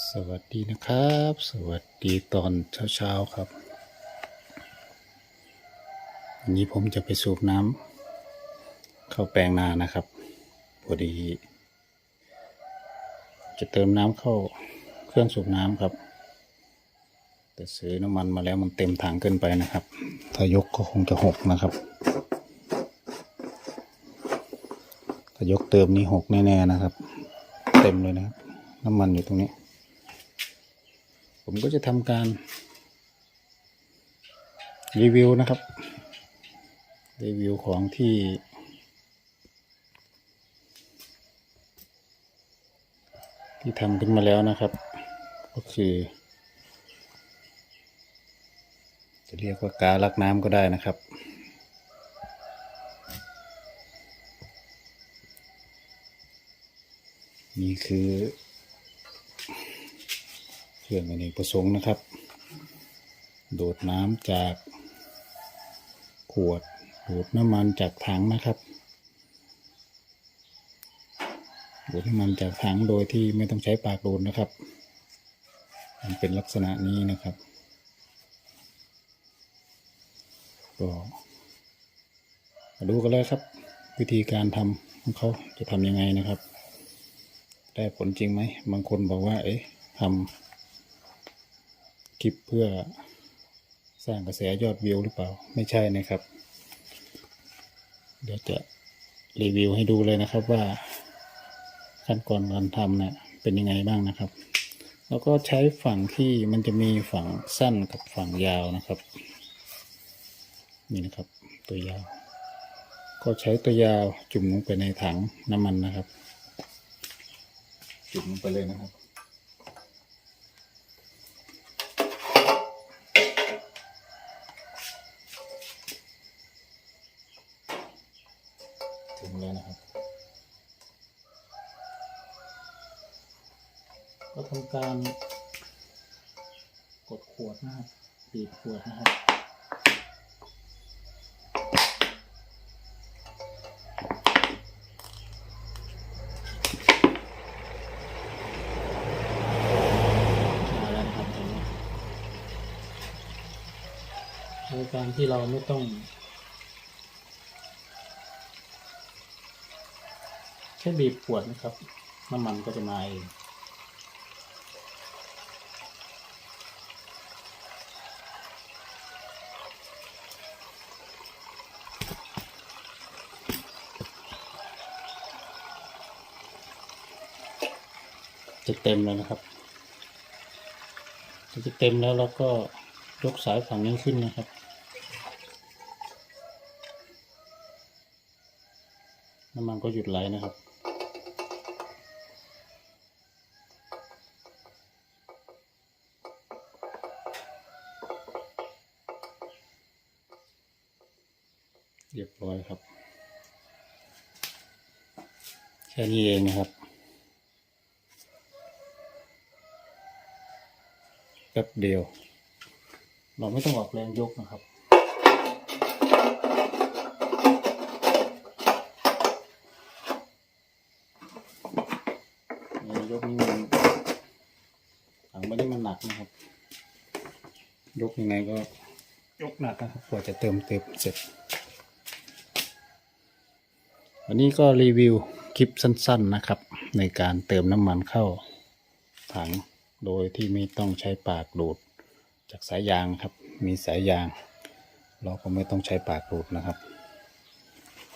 สวัสดีนะครับ สวัสดีตอนเช้าๆครับวันนี้ผมจะไปสูบน้ำเข้าแปลงนานะครับพอดี จะเติมน้ำเข้าเครื่องสูบน้ำครับ แต่ซื้อน้ำมันมาแล้วมันเต็มถังเกินไปนะครับ ถ้ายกก็คงจะหกนะครับ ถ้ายกเติมนี่หกแน่ๆนะครับ เต็มเลยนะครับน้ำมันอยู่ตรงนี้ ผมก็จะทำการรีวิวนะครับ รีวิวของที่ที่ทำขึ้นมาแล้วนะครับ ก็คือ จะเรียกว่ากาลักน้ำก็ได้นะครับ นี่คือ รื่องอเนกประสงค์นะครับ โดดน้ำจากขวดดูดน้ำมันจากถังนะครับดูดน้ำมันจากถังโดยที่ไม่ต้องใช้ปากดูดนะครับ มันเป็นลักษณะนี้นะครับก็มาดูกันเลยครับ วิธีการทำของเขาจะทำยังไงนะครับ ได้ผลจริงไหมบางคนบอกว่า เอ๊ะทำ คลิปเพื่อสร้างกระแสยอดวิวหรือเปล่า ไม่ใช่นะครับ เดี๋ยวจะรีวิวให้ดูเลยนะครับว่าขั้นตอนการทำเนะ่ะเป็นยังไงบ้างนะครับ แล้วก็ใช้ฝั่งที่มันจะมีฝั่งสั้นกับฝั่งยาวนะครับ นี่นะครับ ตัวยาว ก็ใช้ตัวยาวจุ่มลงไปในถังน้ำมันนะครับ จุ่มลงไปเลยนะครับ แล้วนะครับ ก็ทำการกดขวดนะครับบีบขวดนะครับมาแล้วนการที่เราไม่ต้อง แค่บีบขวดนะครับ น้ำมันก็จะมาเองจะเต็มแล้วนะครับจะเต็มแล้วเราก็ยกสายฝั่งนี้ขึ้นนะครับ น้ำมันก็หยุดไหลนะครับ เรียบร้อยครับ แค่นี้เองนะครับแป๊บเดียว เราไม่ต้องออกแรงยกนะครับ ยกนี่มันถังไม่ได้มันหนักนะครับ ยกยังไงก็ยกหนักนะครับกว่าจะเติมเต็มเสร็จ วันนี้ก็รีวิวคลิปสั้น ๆนะครับ ในการเติมน้ำมันเข้าถังโดยที่ไม่ต้องใช้ปากดูด จากสายยางครับ มีสายยาง เราก็ไม่ต้องใช้ปากดูดนะครับ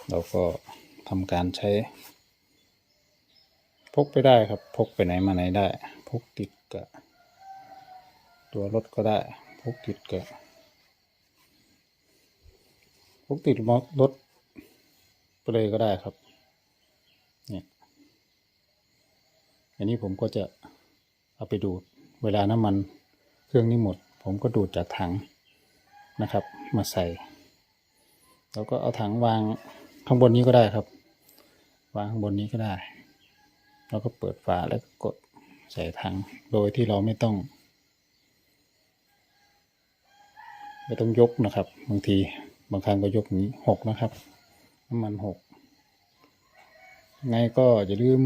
เราก็ทำการใช้ พกไปได้ครับ พกไปไหนมาไหนได้ พกติดกับตัวรถก็ได้ พกติดกับพกติดรถ ไปเลยก็ได้ครับ เนี่ย อันนี้ผมก็จะเอาไปดูด เวลาน้ำมันเครื่องนี้หมด ผมก็ดูดจากถังนะครับ มาใส่ แล้วก็เอาถังวางข้างบนนี้ก็ได้ครับ วางข้างบนนี้ก็ได้ แล้วก็เปิดฝาแล้วก็กดใส่ถัง โดยที่เราไม่ต้องไม่ต้องยกนะครับ บางทีบางครั้งก็ยกนี้หกนะครับ น้ำมันหกไงก็อย่าลืม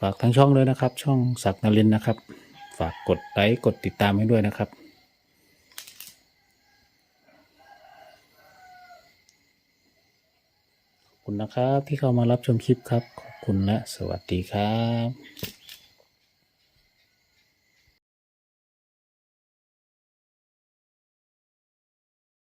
ฝากทั้งช่องเลยนะครับ ช่องศักดิ์นรินนะครับ ฝากกดไลค์กดติดตามให้ด้วยนะครับ ขอบคุณนะครับที่เข้ามารับชมคลิปครับ ขอบคุณและสวัสดีครับ